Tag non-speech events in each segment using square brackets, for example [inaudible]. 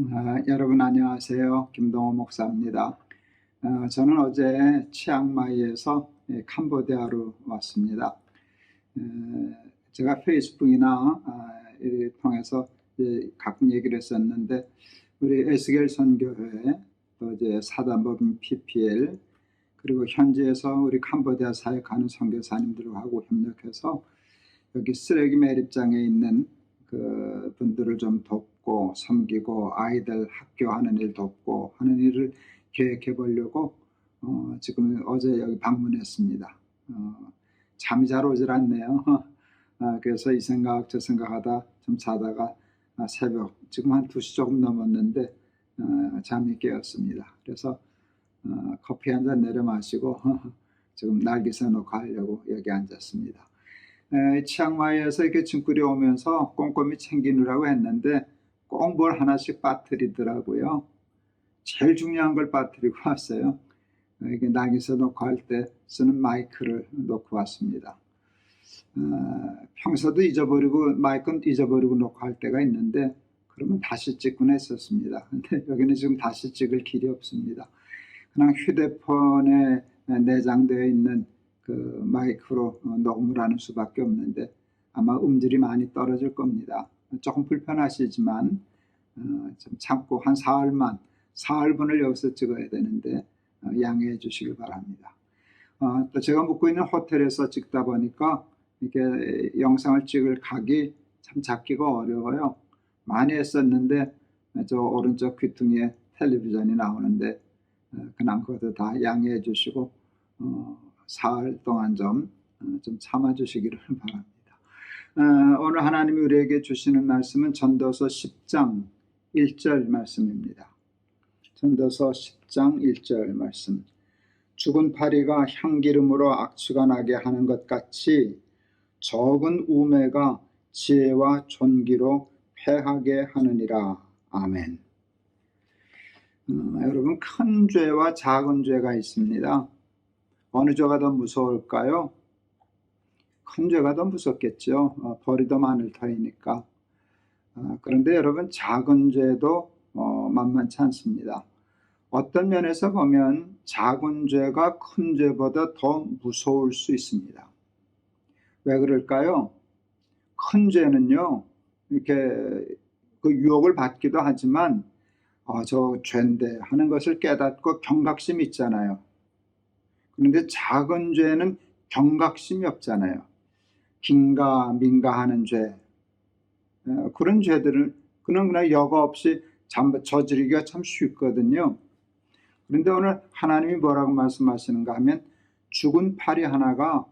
아, 여러분 안녕하세요. 김동호 목사입니다. 아, 저는 어제 치앙마이에서 예, 캄보디아로 왔습니다. 에, 제가 페이스북이나 아, 통해서 이제 가끔 얘기를 했었는데 우리 에스겔 선교회 또 이제 사단법인 PPL 그리고 현지에서 우리 캄보디아 사역하는 선교사님들하고 협력해서 여기 쓰레기 매립장에 있는 그 분들을 좀 돕고 섬기고 아이들 학교하는 일 돕고 하는 일을 계획해 보려고 어, 지금 어제 여기 방문했습니다. 어, 잠이 잘 오질 않네요. [laughs] 아, 그래서 이 생각 저 생각하다 좀 자다가 아, 새벽 지금 한 2시 조금 넘었는데 어, 잠이 깨었습니다. 그래서 어, 커피 한 잔 내려 마시고 [laughs] 지금 날개 서놓고 하려고 여기 앉았습니다. 에, 치앙마이에서 이렇게 짐꾼이 오면서 꼼꼼히 챙기느라고 했는데 꼭 뭘 하나씩 빠뜨리더라고요. 제일 중요한 걸 빠뜨리고 [laughs] 왔어요. 어, 이게 낙에서 놓고 할 때 쓰는 마이크를 놓고 왔습니다. 어, 평소도 잊어버리고 마이크는 잊어버리고 놓고 할 때가 있는데 그러면 다시 찍곤 했었습니다. [laughs] 근데 여기는 지금 다시 찍을 길이 없습니다. 그냥 휴대폰에 내장되어 있는 그 마이크로 어, 녹음을 하는 수밖에 없는데 아마 음질이 많이 떨어질 겁니다. 조금 불편하시지만 어, 좀 참고 한 사흘만 사흘분을 여기서 찍어야 되는데 어, 양해해 주시길 바랍니다. 어, 또 제가 묵고 있는 호텔에서 찍다 보니까 이게 영상을 찍을 각이 참 잡기가 어려워요. 많이 했었는데 저 오른쪽 귀퉁이에 텔레비전이 나오는데 어, 그냥 그것도 다 양해해 주시고 어, 사흘 동안 좀, 어, 좀 참아주시기를 [laughs] 바랍니다. 어, 오늘 하나님이 우리에게 주시는 말씀은 전도서 10장 1절 말씀입니다. 전도서 10장 1절 말씀. 죽은 파리가 향기름으로 악취가 나게 하는 것 같이 적은 우매가 지혜와 존귀로 패하게 하느니라. 아멘. 어, 여러분 큰 죄와 작은 죄가 있습니다. 어느 죄가 더 무서울까요? 큰 죄가 더 무섭겠죠. 어, 벌이 더 많을 터이니까. 어, 그런데 여러분 작은 죄도 어, 만만치 않습니다. 어떤 면에서 보면 작은 죄가 큰 죄보다 더 무서울 수 있습니다. 왜 그럴까요? 큰 죄는요, 이렇게 그 유혹을 받기도 하지만, 아, 저 죄인데 하는 것을 깨닫고 경각심이 있잖아요. 그런데 작은 죄는 경각심이 없잖아요. 긴가 민가 하는 죄. 어, 그런 죄들을 그냥 그냥 여과 없이 잠- 저지르기가 참 쉽거든요. 그런데 오늘 하나님이 뭐라고 말씀하시는가 하면 죽은 파리 하나가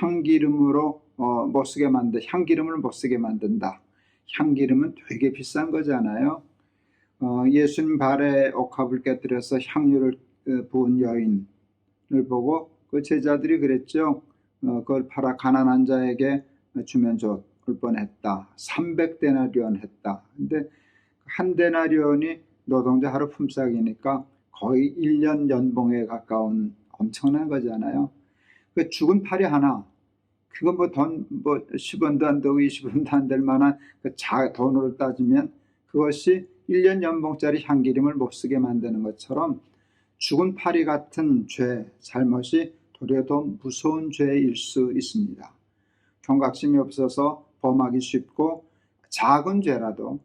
향기름으로 어, 못 쓰게 만든 향기름을 못 쓰게 만든다. 향기름은 되게 비싼 거잖아요. 어, 예수님 발에 옥합을 깨뜨려서 향유를 어, 부은 여인을 보고 그 제자들이 그랬죠. 어, 그걸 팔아 가난한 자에게 주면 좋을 뻔했다. 300데나리온 했다. 근데 한 데나리온이 노동자 하루 품삯이니까 거의 1년 연봉에 가까운 엄청난 거잖아요. 그 죽은 파리 하나, 그거 뭐 돈, 뭐 10원도 안 되고 20원도 안 될 만한 그 자, 돈으로 따지면 그것이 1년 연봉짜리 향기름을 못 쓰게 만드는 것처럼 죽은 파리 같은 죄, 잘못이 더 무서운 죄일 수 있습니다. 경각심이 없어서 범하기 쉽고 작은 죄라도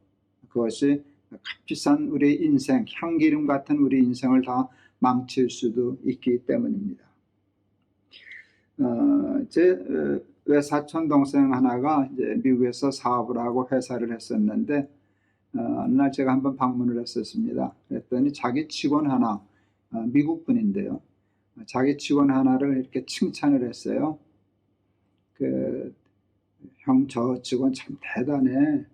그것이 값비싼 우리 인생, 향기름 같은 우리 인생을 다 망칠 수도 있기 때문입니다. 어, 제 어, 외사촌 동생 하나가 이제 미국에서 사업을 하고 회사를 했었는데 어, 어느 날 제가 한번 방문을 했었습니다. 그랬더니 자기 직원 하나 어, 미국 분인데요. 자기 직원 하나를 이렇게 칭찬을 했어요. 그, 형, 저 직원 참 대단해.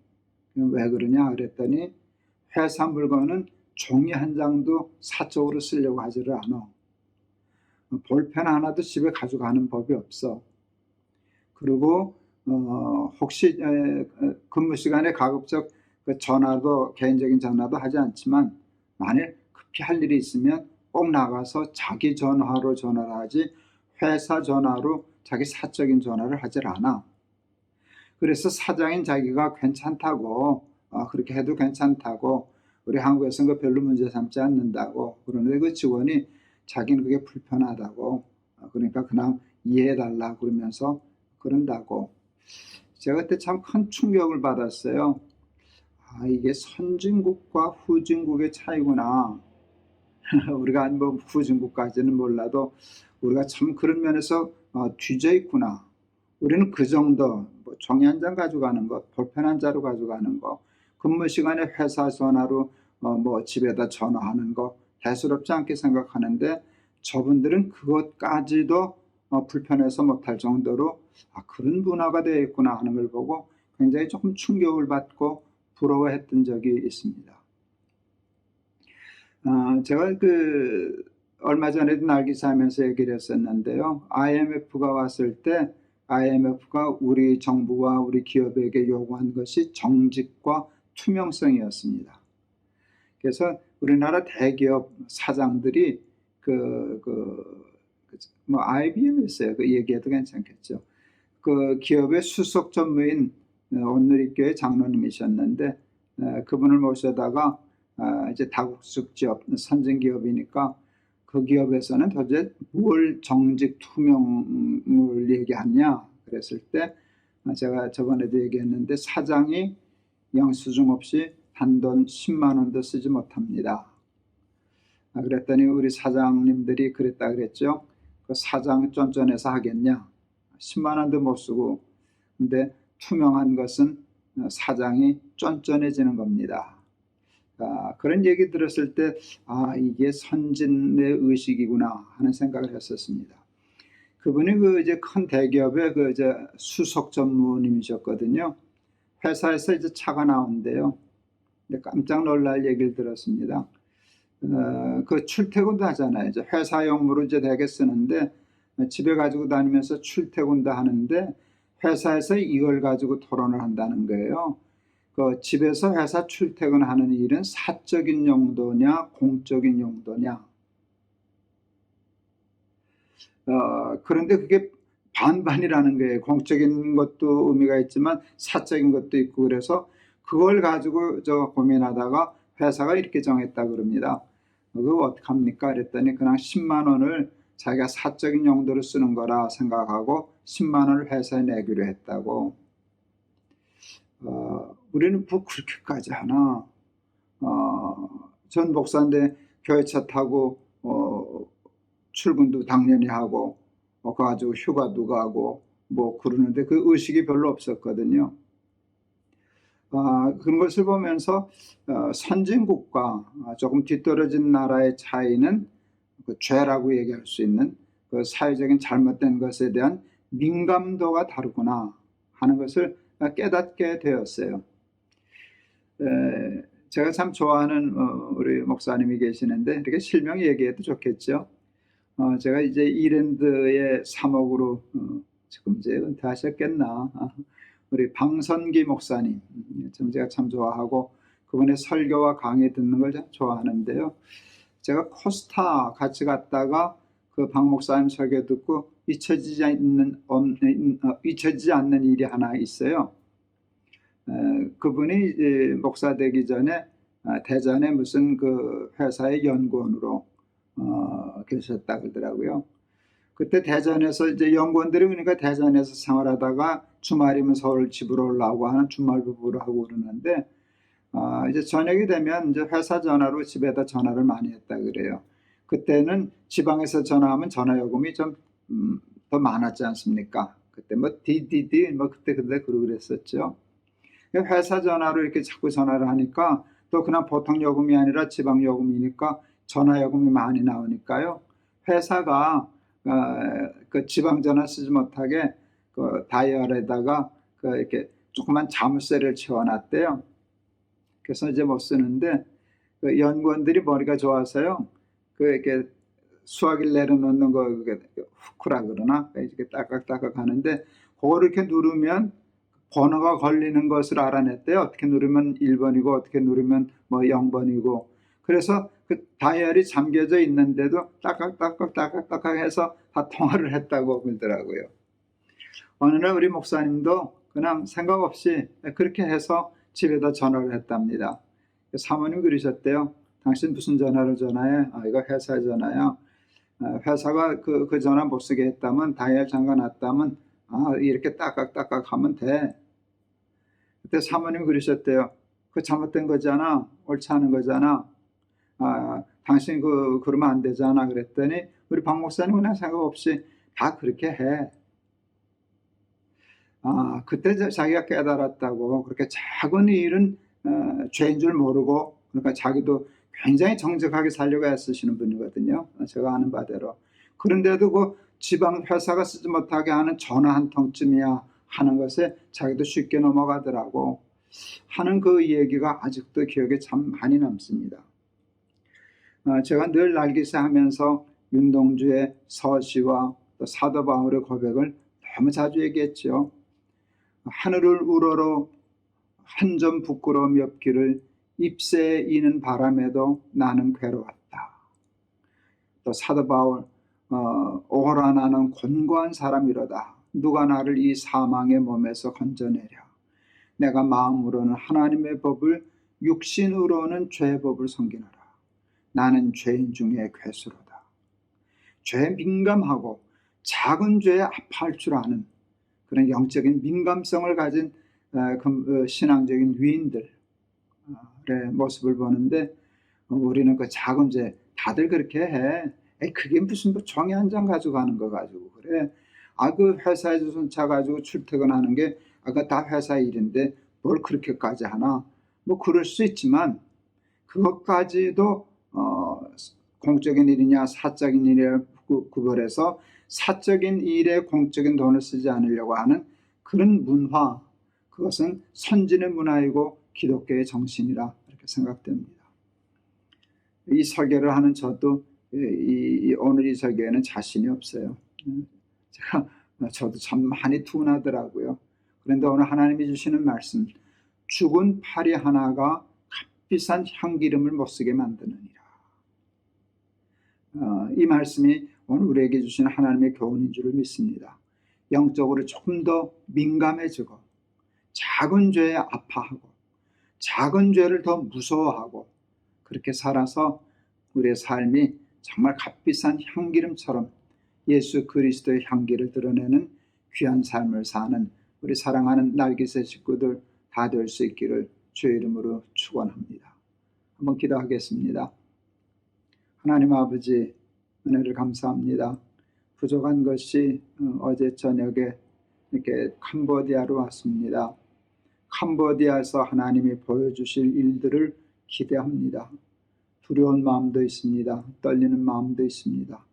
왜 그러냐 그랬더니 회사 물건은 종이 한 장도 사적으로 쓰려고 하지를 않아. 볼펜 하나도 집에 가져가는 법이 없어. 그리고 어, 혹시 근무 시간에 가급적 그 전화도 개인적인 전화도 하지 않지만 만일 급히 할 일이 있으면 꼭 나가서 자기 전화로 전화를 하지 회사 전화로 자기 사적인 전화를 하질 않아. 그래서 사장인 자기가 괜찮다고 어, 그렇게 해도 괜찮다고 우리 한국에서는 그 별로 문제 삼지 않는다고 그런데 그 직원이 자기는 그게 불편하다고 어, 그러니까 그냥 이해해달라 그러면서 그런다고 제가 그때 참 큰 충격을 받았어요. 아 이게 선진국과 후진국의 차이구나. [laughs] 우리가 뭐 후진국까지는 몰라도 우리가 참 그런 면에서 어, 뒤져 있구나. 우리는 그 정도 뭐 종이 한 장 가져가는 것, 볼펜 한 자루 가져가는 거, 근무 시간에 회사 전화로 어, 뭐 집에다 전화하는 거 대수롭지 않게 생각하는데 저분들은 그것까지도 어, 불편해서 못할 정도로 아, 그런 문화가 되어 있구나 하는 걸 보고 굉장히 조금 충격을 받고 부러워했던 적이 있습니다. 아, 제가 그 얼마 전에도 날기사 하면서 얘기를 했었는데요. IMF가 왔을 때 IMF가 우리 정부와 우리 기업에게 요구한 것이 정직과 투명성이었습니다. 그래서 우리나라 대기업 사장들이 그, 그, 그 뭐, IBM이었어요. 그 얘기해도 괜찮겠죠. 그 기업의 수석 전무인 어, 온누리교회 장로님이셨는데, 에, 그분을 모셔다가, 아, 이제 다국적 기업, 선진 기업이니까 그 기업에서는 도대체 뭘 정직 투명을 얘기하냐 그랬을 때 아, 제가 저번에도 얘기했는데 사장이 영수증 없이 단돈 10만 원도 쓰지 못합니다. 아, 그랬더니 우리 사장님들이 그랬다 그랬죠. 그 사장 쫀쫀해서 하겠냐? 10만 원도 못 쓰고 근데 투명한 것은 사장이 쫀쫀해지는 겁니다. 아, 그런 얘기 들었을 때, 아, 이게 선진의 의식이구나 하는 생각을 했었습니다. 그분이 그 이제 큰 대기업의 그 이제 수석 전무님이셨거든요. 회사에서 이제 차가 나온대요. 근데 깜짝 놀랄 얘기를 들었습니다. 어, 그 출퇴근도 하잖아요. 이제 회사 용무로 이제 되게 쓰는데 집에 가지고 다니면서 출퇴근도 하는데 회사에서 이걸 가지고 토론을 한다는 거예요. 그 집에서 회사 출퇴근하는 일은 사적인 용도냐 공적인 용도냐. 어, 그런데 그게 반반이라는 거예요. 공적인 것도 의미가 있지만 사적인 것도 있고 그래서 그걸 가지고 저 고민하다가 회사가 이렇게 정했다 그럽니다. 그거 어떡합니까? 그랬더니 그냥 10만 원을 자기가 사적인 용도로 쓰는 거라 생각하고 10만 원을 회사에 내기로 했다고. 어, 우리는 뭐 그렇게까지 하나? 어, 전 목사인데 교회차 타고 어, 출근도 당연히 하고 어, 그 가지고 휴가도 가고 뭐 그러는데 그 의식이 별로 없었거든요. 아, 그런 것을 보면서 어, 선진국과 조금 뒤떨어진 나라의 차이는 그 죄라고 얘기할 수 있는 그 사회적인 잘못된 것에 대한 민감도가 다르구나 하는 것을 깨닫게 되었어요. 에, 제가 참 좋아하는 어, 우리 목사님이 계시는데 이렇게 실명 얘기해도 좋겠죠. 어, 제가 이제 이랜드의 사목으로 어, 지금 이제 은퇴하셨겠나. 아, [laughs] 우리 방선기 목사님 참 제가 참 좋아하고 그분의 설교와 강의 듣는 걸 참 좋아하는데요. 제가 코스타 같이 갔다가 그 방 목사님 설교 듣고 잊혀지지 않는 잊혀지지 않는 일이 하나 있어요. 에, 그분이 목사 되기 전에 아, 대전에 무슨 그 회사의 연구원으로 어, 계셨다 그러더라고요. 그때 대전에서 이제 연구원들이 그러니까 대전에서 생활하다가 주말이면 서울 집으로 올라오고 하는 주말 부부를 하고 그러는데 아, 이제 저녁이 되면 이제 회사 전화로 집에다 전화를 많이 했다 그래요. 그때는 지방에서 전화하면 전화 요금이 좀 음, 더 많았지 않습니까? 그때 뭐 DDD 뭐 그때 그때 그러고 그랬었죠. 회사 전화로 이렇게 자꾸 전화를 하니까 또 그냥 보통 요금이 아니라 지방 요금이니까 전화 요금이 많이 나오니까요. 회사가 어, 그 지방 전화 쓰지 못하게 그 다이얼에다가 그 이렇게 조그만 자물쇠를 채워놨대요. 그래서 이제 못 쓰는데 그 연구원들이 머리가 좋아서요. 그 이렇게 수화기를 내려놓는 거 후크라 그러나 이렇게 딱딱딱딱 하는데 그거를 이렇게 누르면 번호가 걸리는 것을 알아냈대요. 어떻게 누르면 1번이고 어떻게 누르면 뭐 0번이고 그래서 그 다이얼이 잠겨져 있는데도 딱딱딱딱 딱딱딱 해서 다 통화를 했다고 그러더라고요. 어느 날 우리 목사님도 그냥 생각 없이 그렇게 해서 집에다 전화를 했답니다. 사모님 그러셨대요. 당신 무슨 전화로 전화해? 아, 이거 회사 전화야. 아, 회사가 그, 그 전화 못 쓰게 했다면, 다이얼 잠가 놨다면, 아, 이렇게 따깍따깍 하면 돼. 그때 사모님 그러셨대요. 그 잘못된 거잖아. 옳지 않은 거잖아. 아, 당신 그, 그러면 안 되잖아. 그랬더니, 우리 박 목사님은 그냥 생각 없이 다 그렇게 해. 아, 그때 자- 자기가 깨달았다고. 그렇게 작은 일은 어, 죄인 줄 모르고, 그러니까 자기도 굉장히 정직하게 살려고 애쓰시는 분이거든요. 어, 제가 아는 바대로. 그런데도 그 지방 회사가 쓰지 못하게 하는 전화 한 통쯤이야 하는 것에 자기도 쉽게 넘어가더라고. 하는 그 얘기가 아직도 기억에 참 많이 남습니다. 어, 제가 늘 날기세 하면서 윤동주의 서시와 또 사도 바울의 고백을 너무 자주 얘기했죠. 하늘을 우러러 한 점 부끄러움이 없기를 잎새에 이는 바람에도 나는 괴로웠다. 또 사도 바울 어, 오호라 나는 곤고한 사람이로다. 누가 나를 이 사망의 몸에서 건져내려. 내가 마음으로는 하나님의 법을 육신으로는 죄의 법을 섬기노라. 나는 죄인 중에 괴수로다. 죄에 민감하고 작은 죄에 아파할 줄 아는 그런 영적인 민감성을 가진 어, 그, 어, 신앙적인 위인들의 모습을 보는데 어, 우리는 그 작은 죄 다들 그렇게 해. 그게 무슨 뭐 종이 한 장 가지고 가는 거 가지고 그래. 아 그 회사에서 손차 가지고 출퇴근하는 게 아까 다 회사 일인데 뭘 그렇게까지 하나? 뭐 그럴 수 있지만 그것까지도 어, 공적인 일이냐 사적인 구- 구별해서 사적인 일에 공적인 돈을 쓰지 않으려고 하는 그런 문화 그것은 선진의 문화이고 기독교의 정신이라 이렇게 생각됩니다. 이 설교를 하는 저도 이, 오늘 이 설교에는 자신이 없어요. 음, 제가 저도 참 많이 둔하더라고요. 그런데 오늘 하나님이 주시는 말씀 죽은 파리 하나가 값비싼 향기름을 못 쓰게 만드느니라. 어, 이 말씀이 오늘 우리에게 주시는 하나님의 교훈인 줄을 믿습니다. 영적으로 조금 더 민감해지고 작은 죄에 아파하고 작은 죄를 더 무서워하고 그렇게 살아서 우리의 삶이 정말 값비싼 향기름처럼 예수 그리스도의 향기를 드러내는 귀한 삶을 사는 우리 사랑하는 날개새 식구들 다 될 수 있기를 주의 이름으로 축원합니다. 한번 기도하겠습니다. 하나님 아버지 은혜를 감사합니다. 부족한 것이 어, 어제 저녁에 이렇게 캄보디아로 왔습니다. 캄보디아에서 하나님이 보여주실 일들을 기대합니다. 두려운 마음도 있습니다. 떨리는 마음도 있습니다.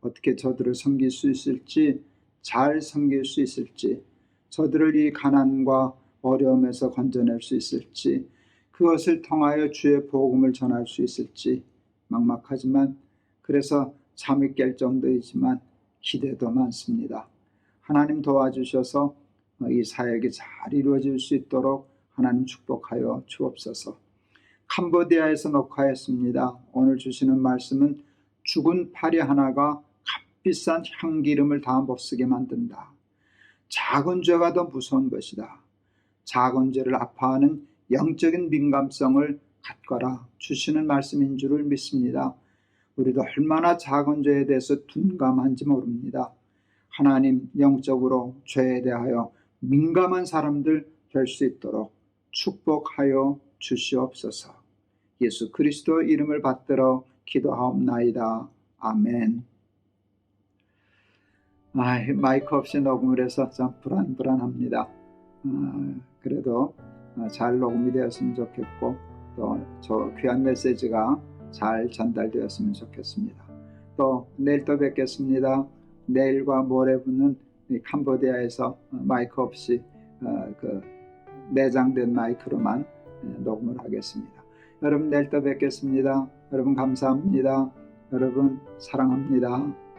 어떻게 저들을 섬길 수 있을지, 잘 섬길 수 있을지, 저들을 이 가난과 어려움에서 건져낼 수 있을지, 그것을 통하여 주의 복음을 전할 수 있을지 막막하지만 그래서 잠이 깰 정도이지만 기대도 많습니다. 하나님 도와주셔서 이 사역이 잘 이루어질 수 있도록 하나님 축복하여 주옵소서. 캄보디아에서 녹화했습니다. 오늘 주시는 말씀은 죽은 파리 하나가 값비싼 향기름을 다 못쓰게 만든다. 작은 죄가 더 무서운 것이다. 작은 죄를 아파하는 영적인 민감성을 갖거라 주시는 말씀인 줄을 믿습니다. 우리도 얼마나 작은 죄에 대해서 둔감한지 모릅니다. 하나님 영적으로 죄에 대하여 민감한 사람들 될 수 있도록 축복하여 주시옵소서. 예수 그리스도 이름을 받들어 기도하옵나이다. 아멘. 아, 마이크 없이 녹음을 해서 좀 불안불안합니다. 아, 그래도 어, 잘 녹음이 되었으면 좋겠고 또 저 귀한 메시지가 잘 전달되었으면 좋겠습니다. 또 내일 또 뵙겠습니다. 내일과 모레 분은 이 캄보디아에서 어, 마이크 없이 어, 그 내장된 마이크로만 예, 녹음을 하겠습니다. 여러분 내일 또 뵙겠습니다. 여러분 감사합니다. 여러분 사랑합니다.